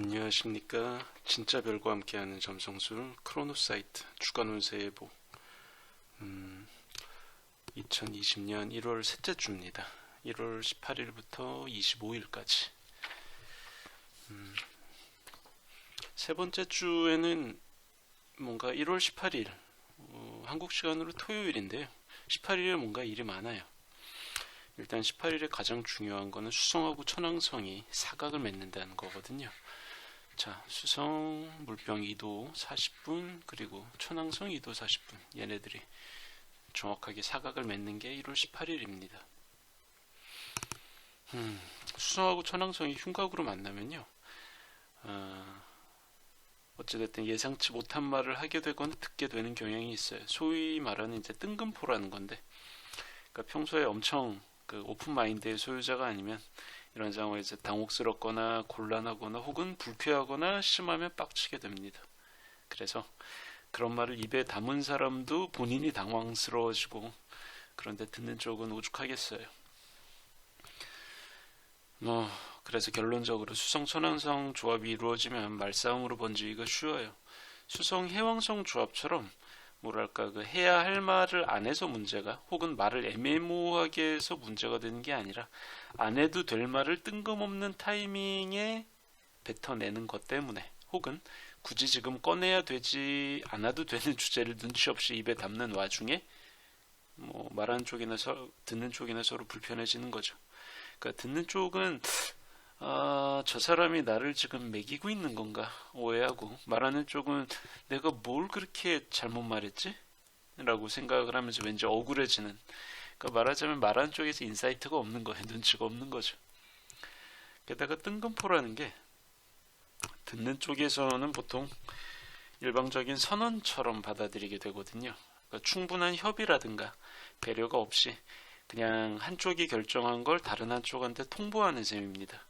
안녕하십니까. 진짜 별과 함께하는 점성술 크로노사이트 주간 운세 예보. 음, 2020년 1월 셋째 주입니다. 1월 18일부터 25일까지. 음, 세 번째 주에는 뭔가 1월 18일 어, 한국 시간으로 토요일인데요. 18일에 뭔가 일이 많아요. 일단 18일에 가장 중요한 거는 수성하고 천왕성이 사각을 맺는다는 거거든요. 자, 수성 물병 2도 40분 그리고 천왕성 2도 40분 얘네들이 정확하게 사각을 맺는 게 1월 18일입니다. 음, 수성하고 천왕성이 흉곽으로 만나면요. 어, 어찌됐든 예상치 못한 말을 하게 되거나 듣게 되는 경향이 있어요. 소위 말하는 이제 뜬금포라는 건데, 그러니까 평소에 엄청 그 오픈 마인드의 소유자가 아니면 이런 상황에서 당혹스럽거나 곤란하거나 혹은 불쾌하거나 심하면 빡치게 됩니다. 그래서 그런 말을 입에 담은 사람도 본인이 당황스러워지고 그런데 듣는 쪽은 오죽하겠어요. 뭐 그래서 결론적으로 수성 천왕성 조합이 이루어지면 말싸움으로 번지기가 쉬워요. 수성 해왕성 조합처럼 뭐랄까 그 해야 할 말을 안 해서 문제가 혹은 말을 애매모호하게 해서 문제가 되는 게 아니라 안 해도 될 말을 뜬금없는 타이밍에 뱉어내는 것 때문에 혹은 굳이 지금 꺼내야 되지 않아도 되는 주제를 눈치 없이 입에 담는 와중에 뭐 말하는 쪽이나 서, 듣는 쪽이나 서로 불편해지는 거죠. 그러니까 듣는 쪽은 아, 저 사람이 나를 지금 매기고 있는 건가? 오해하고 말하는 쪽은 내가 뭘 그렇게 잘못 말했지? 라고 생각을 하면서 왠지 억울해지는. 그러니까 말하자면 말하는 쪽에서 인사이트가 없는 거예요. 눈치가 없는 거죠. 게다가 뜬금포라는 게 듣는 쪽에서는 보통 일방적인 선언처럼 받아들이게 되거든요. 그러니까 충분한 협의라든가 배려가 없이 그냥 한쪽이 결정한 걸 다른 한쪽한테 통보하는 셈입니다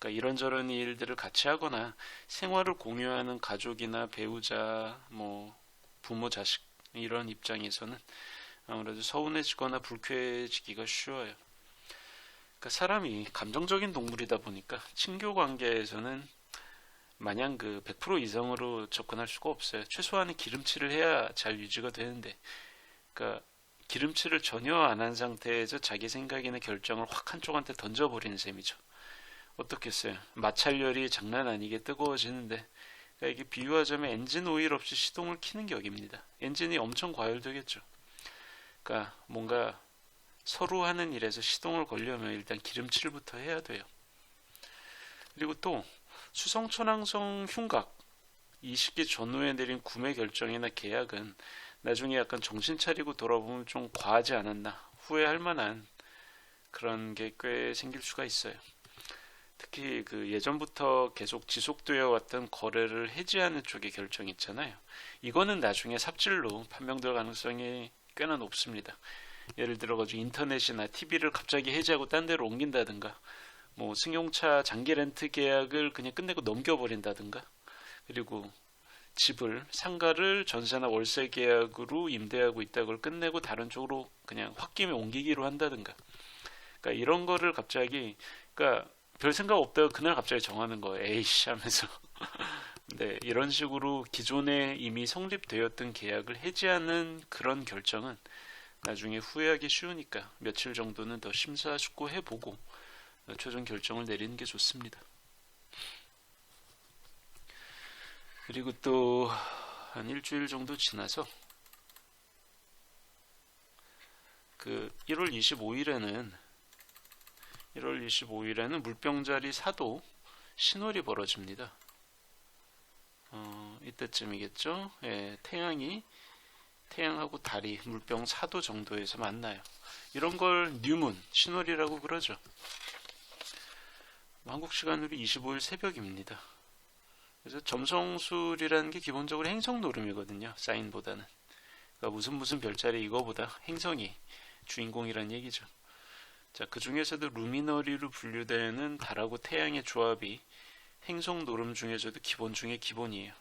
그러니까 이런저런 일들을 같이 하거나 생활을 공유하는 가족이나 배우자, 뭐 부모, 자식 이런 입장에서는 아무래도 서운해지거나 불쾌해지기가 쉬워요. 그러니까 사람이 감정적인 동물이다 보니까 친교 관계에서는 마냥 그 100% 이성으로 접근할 수가 없어요. 최소한의 기름칠을 해야 잘 유지가 되는데, 그러니까 기름칠을 전혀 안 한 상태에서 자기 생각이나 결정을 확 한쪽한테 던져버리는 셈이죠. 어떻겠어요? 마찰열이 장난 아니게 뜨거워지는데 그러니까 이게 비유하자면 엔진 오일 없이 시동을 키는 격입니다. 엔진이 엄청 과열되겠죠. 그러니까 뭔가 서로 하는 일에서 시동을 걸려면 일단 기름칠부터 해야 돼요. 그리고 또 수성천왕성 이 시기 전후에 내린 구매 결정이나 계약은 나중에 약간 정신 차리고 돌아보면 좀 과하지 않았나 후회할 만한 그런 게 꽤 생길 수가 있어요. 특히 그 예전부터 계속 지속되어 왔던 거래를 해지하는 쪽의 결정 있잖아요. 이거는 나중에 삽질로 판명될 가능성이 꽤나 높습니다. 예를 들어 가지고 인터넷이나 TV를 갑자기 해지하고 딴 데로 옮긴다든가 뭐 승용차 장기 렌트 계약을 그냥 끝내고 넘겨버린다든가 그리고 집을 상가를 전세나 월세 계약으로 임대하고 있다 걸 끝내고 다른 쪽으로 그냥 홧김에 옮기기로 한다든가 그러니까 이런 거를 갑자기 그러니까 별 생각 없다가 그날 갑자기 정하는 거예요. 에이씨 하면서. 네, 이런 식으로 기존에 이미 성립되었던 계약을 해지하는 그런 결정은 나중에 후회하기 쉬우니까 며칠 정도는 더 심사숙고해보고 최종 결정을 내리는 게 좋습니다. 그리고 또 한 일주일 정도 지나서 그 1월 25일에는 1월 25일에는 물병자리 사도 신월이 벌어집니다. 어, 이때쯤이겠죠. 예, 태양이 태양하고 달이 물병 사도 정도에서 만나요. 이런 걸 뉴문, 신월이라고 그러죠. 한국 시간으로 25일 새벽입니다. 그래서 점성술이라는 게 기본적으로 행성 노름이거든요. 사인보다는. 그러니까 무슨 무슨 별자리 이거보다 행성이 주인공이란 얘기죠. 자, 그 중에서도 루미너리로 분류되는 달하고 태양의 조합이 행성 노름 중에서도 기본 중에 기본이에요.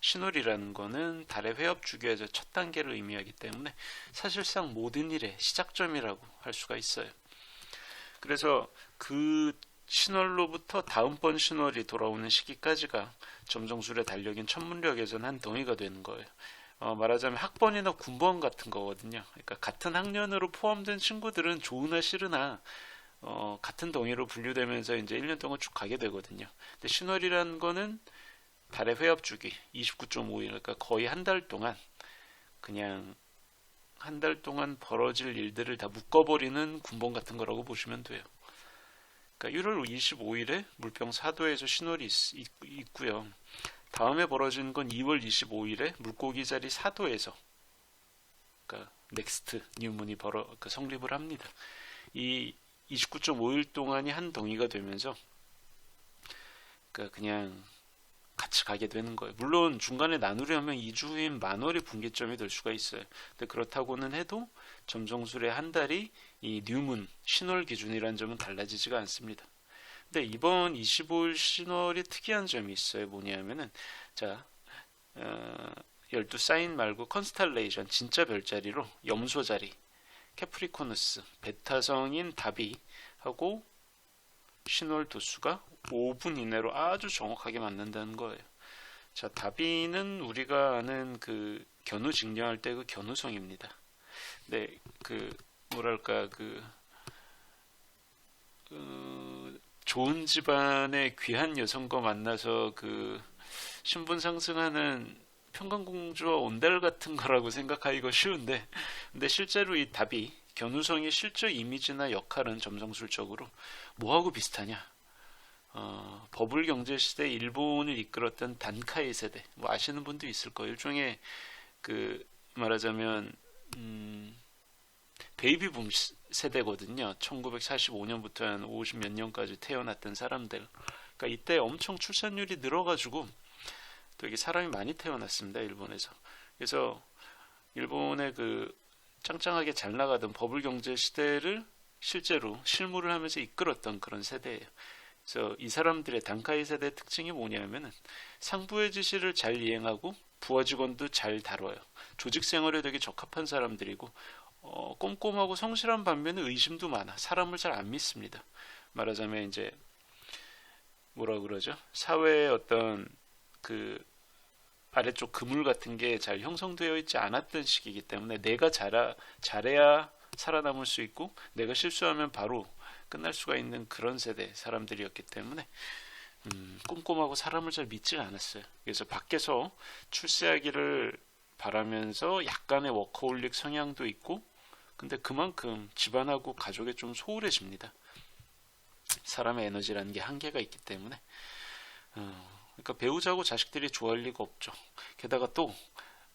신월이라는 거는 달의 회업 주기에서 첫 단계를 의미하기 때문에 사실상 모든 일의 시작점이라고 할 수가 있어요. 그래서 그 신월로부터 다음번 신월이 돌아오는 시기까지가 점정술의 달력인 천문력에서는 한 덩이가 되는 거예요. 어, 말하자면 학번이나 군번 같은 거거든요. 그러니까 같은 학년으로 포함된 친구들은 좋으나 싫으나 어, 같은 덩이로 분류되면서 이제 1년 동안 쭉 가게 되거든요. 근데 신월이라는 거는 달의 회합 주기 29.5일, 그러니까 거의 한 달 동안 그냥 한 달 동안 벌어질 일들을 다 묶어버리는 군번 같은 거라고 보시면 돼요. 그러니까 1월 25일에 물병 4도에서 신월이 있, 있, 고요 다음에 벌어진 건 2월 25일에 물고기 자리 4도에서 그러니까 넥스트 뉴문이 벌어 그 성립을 합니다. 이 29.5일 동안이 한 덩이가 되면서 그러니까 그냥 같이 가게 되는 거예요. 물론 중간에 나누려면 2주 후인 만월이 분기점이 될 수가 있어요. 근데 그렇다고는 해도 점정술의 한 달이 이 뉴문 신월 기준이라는 점은 달라지지가 않습니다. 근데 이번 25일 신월이 특이한 점이 있어요. 뭐냐면은 자 어, 12 사인 말고 컨스탈레이션 진짜 별자리로 염소 자리 캐프리코누스 베타성인 답이 하고 신월 도수가 5분 이내로 아주 정확하게 맞는다는 거예요. 자, 다비는 우리가 아는 그 견우 직녀할 때 그 견우성입니다. 네, 그 뭐랄까 그 어, 좋은 집안의 귀한 여성과 만나서 그 신분 상승하는 평강공주와 온달 같은 거라고 생각하기가 쉬운데 근데 실제로 이 답이 견우성의 실제 이미지나 역할은 점성술적으로 뭐하고 비슷하냐? 어, 버블 경제 시대 일본을 이끌었던 단카이 세대 뭐 아시는 분도 있을 거예요. 일종의 그 말하자면 음, 베이비붐 세대거든요. 1945년부터 한 50 몇 년까지 태어났던 사람들. 그러니까 이때 엄청 출산율이 늘어가지고 되게 사람이 많이 태어났습니다. 일본에서. 그래서 일본의 그 짱짱하게 잘 나가던 버블 경제 시대를 실제로 실무를 하면서 이끌었던 그런 세대예요. 그래서 이 사람들의 단카이 세대 특징이 뭐냐면은 상부의 지시를 잘 이행하고 부하 직원도 잘 다뤄요. 조직 생활에 되게 적합한 사람들이고 어, 꼼꼼하고 성실한 반면에 의심도 많아. 사람을 잘 안 믿습니다. 말하자면 이제 뭐라 그러죠? 사회의 어떤 그 아래쪽 그물 같은 게 잘 형성되어 있지 않았던 시기이기 때문에 내가 잘하, 잘해야 살아남을 수 있고 내가 실수하면 바로 끝날 수가 있는 그런 세대 사람들이었기 때문에 음, 꼼꼼하고 사람을 잘 믿지 않았어요. 그래서 밖에서 출세하기를 바라면서 약간의 워커홀릭 성향도 있고 근데 그만큼 집안하고 가족에 좀 소홀해집니다. 사람의 에너지라는 게 한계가 있기 때문에 어, 그러니까 배우자고 자식들이 좋아할 리가 없죠. 게다가 또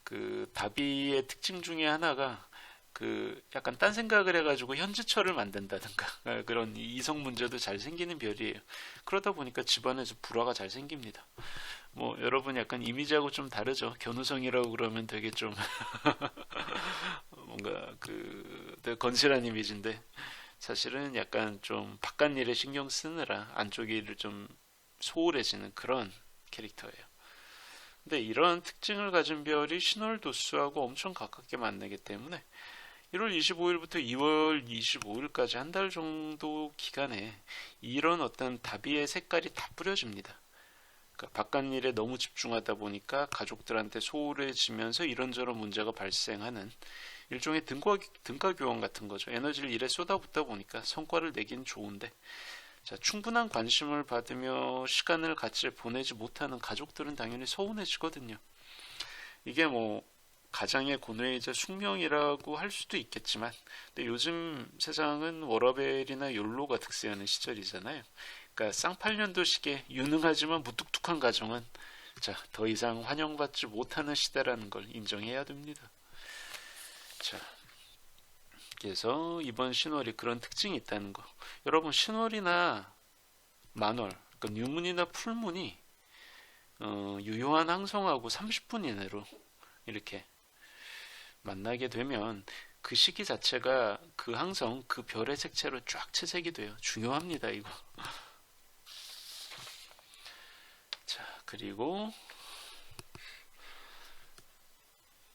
그 다비의 특징 중에 하나가 그 약간 딴 생각을 해가지고 현지철을 만든다든가 그런 이성 문제도 잘 생기는 별이에요. 그러다 보니까 집안에서 불화가 잘 생깁니다. 뭐 여러분 약간 이미지하고 좀 다르죠. 견우성이라고 그러면 되게 좀 뭔가 그 되게 건실한 이미지인데 사실은 약간 좀 바깥 일에 신경 쓰느라 안쪽 일을 좀 소홀해지는 그런 캐릭터예요. 근데 이런 특징을 가진 별이 신월 도수하고 엄청 가깝게 만나기 때문에 1월 25일부터 2월 25일까지 한 달 정도 기간에 이런 어떤 다비의 색깔이 다 뿌려집니다. 그러니까 바깥 일에 너무 집중하다 보니까 가족들한테 소홀해지면서 이런저런 문제가 발생하는 일종의 등과, 등가 교환 같은 거죠. 에너지를 일에 쏟아붓다 보니까 성과를 내긴 좋은데 자, 충분한 관심을 받으며 시간을 같이 보내지 못하는 가족들은 당연히 서운해지거든요. 이게 뭐 가장의 고뇌이자 숙명이라고 할 수도 있겠지만 근데 요즘 세상은 워러벨이나 욜로가 특세하는 시절이잖아요. 그러니까 쌍팔년도식의 유능하지만 무뚝뚝한 가정은 자, 더 이상 환영받지 못하는 시대라는 걸 인정해야 됩니다. 자, 그래서 이번 신월이 그런 특징이 있다는 거. 여러분 신월이나 만월, 그러니까 뉴문이나 풀문이 어, 유효한 항성하고 30분 이내로 이렇게 만나게 되면 그 시기 자체가 그 항성, 그 별의 색채로 쫙 채색이 돼요. 중요합니다, 이거. 자, 그리고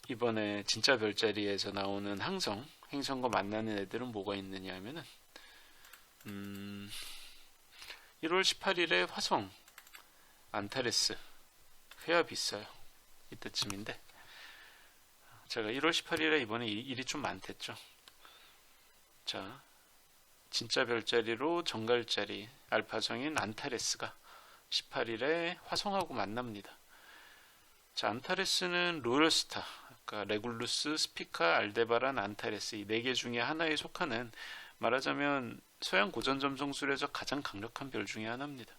이번에 진짜 별자리에서 나오는 항성, 행성과 만나는 애들은 뭐가 있느냐 하면은 음, 1월 18일에 화성 안타레스 회합이 있어요. 이때쯤인데 제가 1월 18일에 이번에 일- 일이 좀 많댔죠. 자, 진짜 별자리로 정갈자리 알파성인 안타레스가 18일에 화성하고 만납니다. 자, 안타레스는 로열스타, 그러니까 레굴루스, 스피카, 알데바란, 안타레스 이 네 개 중에 하나에 속하는 말하자면 서양 고전 점성술에서 가장 강력한 별 중에 하나입니다.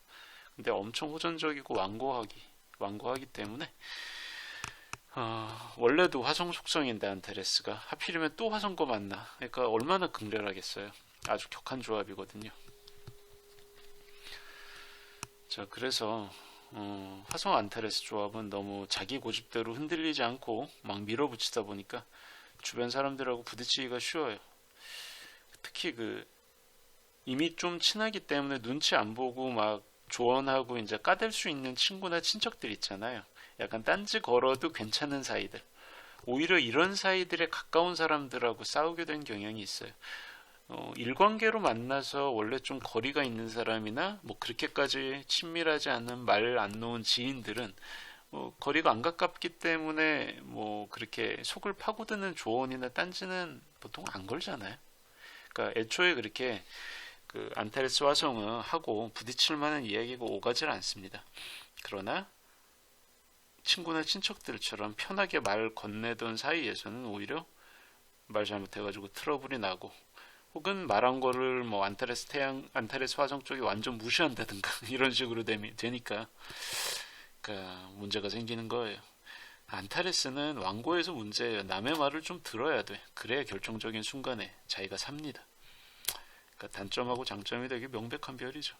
근데 엄청 호전적이고 완고하기, 완고하기 때문에 어, 원래도 화성 속성인데 안타레스가 하필이면 또 화성과 만나. 그러니까 얼마나 극렬하겠어요. 아주 격한 조합이거든요. 자, 그래서 어, 화성 안타레스 조합은 너무 자기 고집대로 흔들리지 않고 막 밀어붙이다 보니까 주변 사람들하고 부딪히기가 쉬워요. 특히 그 이미 좀 친하기 때문에 눈치 안 보고 막 조언하고 이제 까댈 수 있는 친구나 친척들 있잖아요. 약간 딴지 걸어도 괜찮은 사이들. 오히려 이런 사이들에 가까운 사람들하고 싸우게 된 경향이 있어요. 어, 일관계로 만나서 원래 좀 거리가 있는 사람이나 뭐 그렇게까지 친밀하지 않은 말 안 놓은 지인들은 어, 거리가 안 가깝기 때문에 뭐 그렇게 속을 파고드는 조언이나 딴지는 보통 안 걸잖아요. 그러니까 애초에 그렇게 그 안타레스 화성은 하고 부딪힐 만한 이야기가 오가질 않습니다. 그러나 친구나 친척들처럼 편하게 말 건네던 사이에서는 오히려 말 잘못해가지고 트러블이 나고 혹은 말한 거를 뭐 안타레스 태양 안타레스 화성 쪽이 완전 무시한다든가 이런 식으로 되미, 되니까 그러니까 문제가 생기는 거예요. 안타레스는 왕고에서 문제예요. 남의 말을 좀 들어야 돼. 그래야 결정적인 순간에 자기가 삽니다. 그러니까 단점하고 장점이 되게 명백한 별이죠.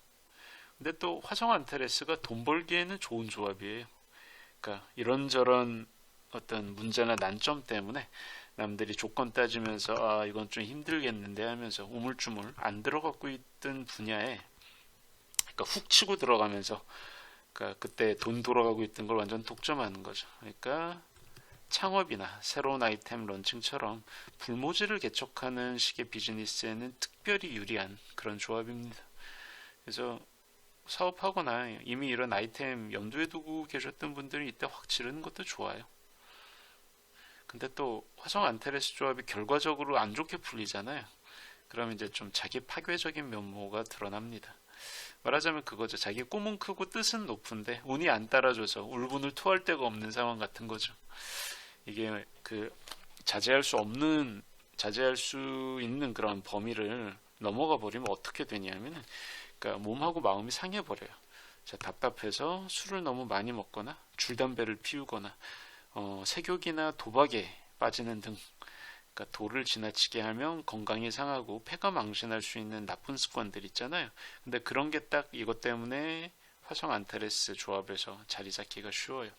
근데 또 화성 안타레스가 돈 벌기에는 좋은 조합이에요. 그러니까 이런저런 어떤 문제나 난점 때문에 남들이 조건 따지면서 아 이건 좀 힘들겠는데 하면서 우물쭈물 안 들어가고 있던 분야에 그러니까 훅 치고 들어가면서 그러니까 그때 돈 돌아가고 있던 걸 완전 독점하는 거죠. 그러니까 창업이나 새로운 아이템 런칭처럼 불모지를 개척하는 식의 비즈니스에는 특별히 유리한 그런 조합입니다. 그래서 사업하거나 이미 이런 아이템 염두에 두고 계셨던 분들이 이때 확 지르는 것도 좋아요. 근데 또 화성 안테레스 조합이 결과적으로 안 좋게 풀리잖아요. 그럼 이제 좀 자기 파괴적인 면모가 드러납니다. 말하자면 그거죠. 자기 꿈은 크고 뜻은 높은데 운이 안 따라줘서 울분을 토할 데가 없는 상황 같은 거죠. 이게 그 자제할 수 없는 자제할 수 있는 그런 범위를 넘어가 버리면 어떻게 되냐면은 그러니까 몸하고 마음이 상해 버려요. 자, 답답해서 술을 너무 많이 먹거나 줄담배를 피우거나 어, 색욕이나 도박에 빠지는 등 그러니까 도를 지나치게 하면 건강이 상하고 폐가 망신할 수 있는 나쁜 습관들 있잖아요. 근데 그런 게 딱 이것 때문에 화성 안타레스 조합에서 자리 잡기가 쉬워요.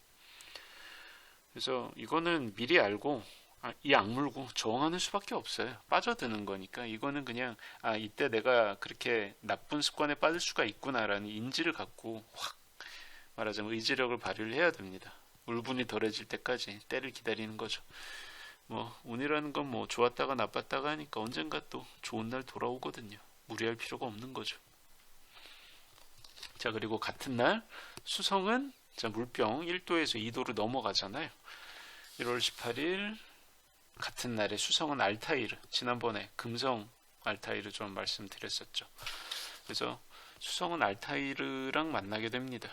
그래서 이거는 미리 알고 아, 이 악물고 저항하는 수밖에 없어요. 빠져드는 거니까 이거는 그냥 아 이때 내가 그렇게 나쁜 습관에 빠질 수가 있구나라는 인지를 갖고 확 말하자면 의지력을 발휘를 해야 됩니다. 울분이 덜해질 때까지 때를 기다리는 거죠. 뭐 운이라는 건 뭐 좋았다가 나빴다가 하니까 언젠가 또 좋은 날 돌아오거든요. 무리할 필요가 없는 거죠. 자 그리고 같은 날 수성은 자 물병 1도에서 2도로 넘어가잖아요. 1월 18일 같은 날에 수성은 알타이르 지난번에 금성 알타이르 좀 말씀드렸었죠. 그래서 수성은 알타이르랑 만나게 됩니다.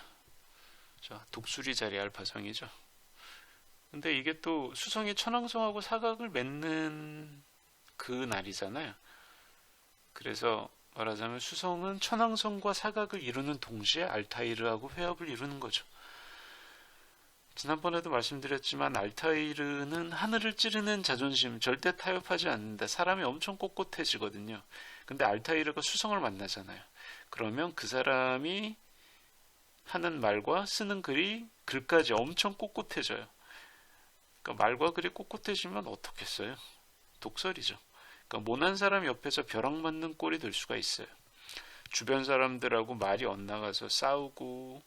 자, 독수리 자리 알파성이죠. 근데 이게 또 수성이 천왕성하고 사각을 맺는 그 날이잖아요. 그래서 말하자면 수성은 천왕성과 사각을 이루는 동시에 알타이르하고 회합을 이루는 거죠. 지난번에도 말씀드렸지만 알타이르는 하늘을 찌르는 자존심 절대 타협하지 않는다. 사람이 엄청 꼿꼿해지거든요. 근데 알타이르가 수성을 만나잖아요. 그러면 그 사람이 하는 말과 쓰는 글이 글까지 엄청 꼿꼿해져요. 그러니까 말과 글이 꼿꼿해지면 어떻겠어요? 독설이죠. 그러니까 모난 사람 옆에서 벼락 맞는 꼴이 될 수가 있어요. 주변 사람들하고 말이 엇나가서 싸우고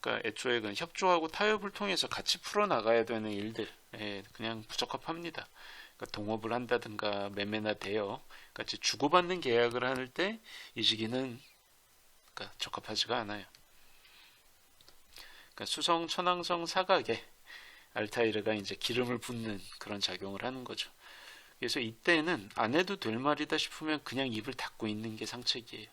그러니까 애초에 그 협조하고 타협을 통해서 같이 풀어나가야 되는 일들 예, 그냥 부적합합니다. 그러니까 동업을 한다든가 매매나 대여 같이 주고받는 계약을 할 때 이 시기는 그러니까 적합하지가 않아요. 그러니까 수성 천왕성 사각에 알타이르가 이제 기름을 붓는 그런 작용을 하는 거죠. 그래서 이때는 안 해도 될 말이다 싶으면 그냥 입을 닫고 있는 게 상책이에요.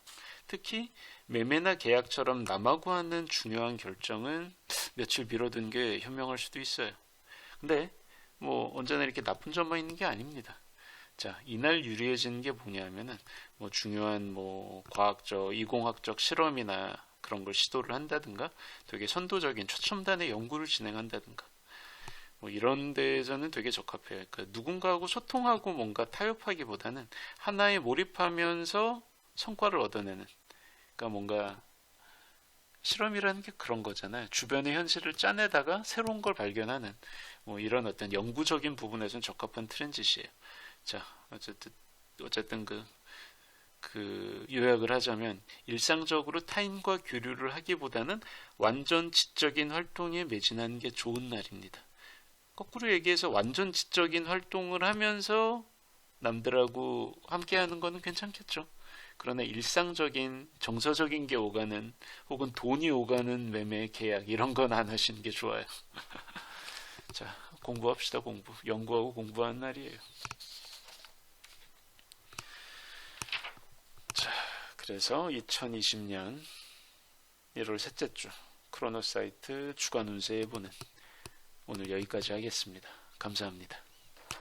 특히 매매나 계약처럼 남하고 하는 중요한 결정은 며칠 미뤄둔 게 현명할 수도 있어요. 근데 뭐 언제나 이렇게 나쁜 점만 있는 게 아닙니다. 자, 이날 유리해지는 게 뭐냐면은 뭐 중요한 뭐 과학적, 이공학적 실험이나 그런 걸 시도를 한다든가 되게 선도적인 최첨단의 연구를 진행한다든가 뭐 이런 데에서는 되게 적합해요. 그러니까 누군가하고 소통하고 뭔가 타협하기보다는 하나에 몰입하면서 성과를 얻어내는 그러니까 뭔가 실험이라는 게 그런 거잖아요. 주변의 현실을 짜내다가 새로운 걸 발견하는 뭐 이런 어떤 영구적인 부분에서는 적합한 트랜짓이에요. 자, 어쨌든 어쨌든 그, 그 요약을 하자면 일상적으로 타인과 교류를 하기보다는 완전 지적인 활동에 매진하는 게 좋은 날입니다. 거꾸로 얘기해서 완전 지적인 활동을 하면서 남들하고 함께 하는 거는 괜찮겠죠. 그러나 일상적인 정서적인 게 오가는 혹은 돈이 오가는 매매 계약 이런 건 안 하시는 게 좋아요. 자, 공부합시다 공부. 연구하고 공부하는 날이에요. 자, 그래서 2020년 1월 셋째 주 크로노사이트 주간 운세 예보는 오늘 여기까지 하겠습니다. 감사합니다.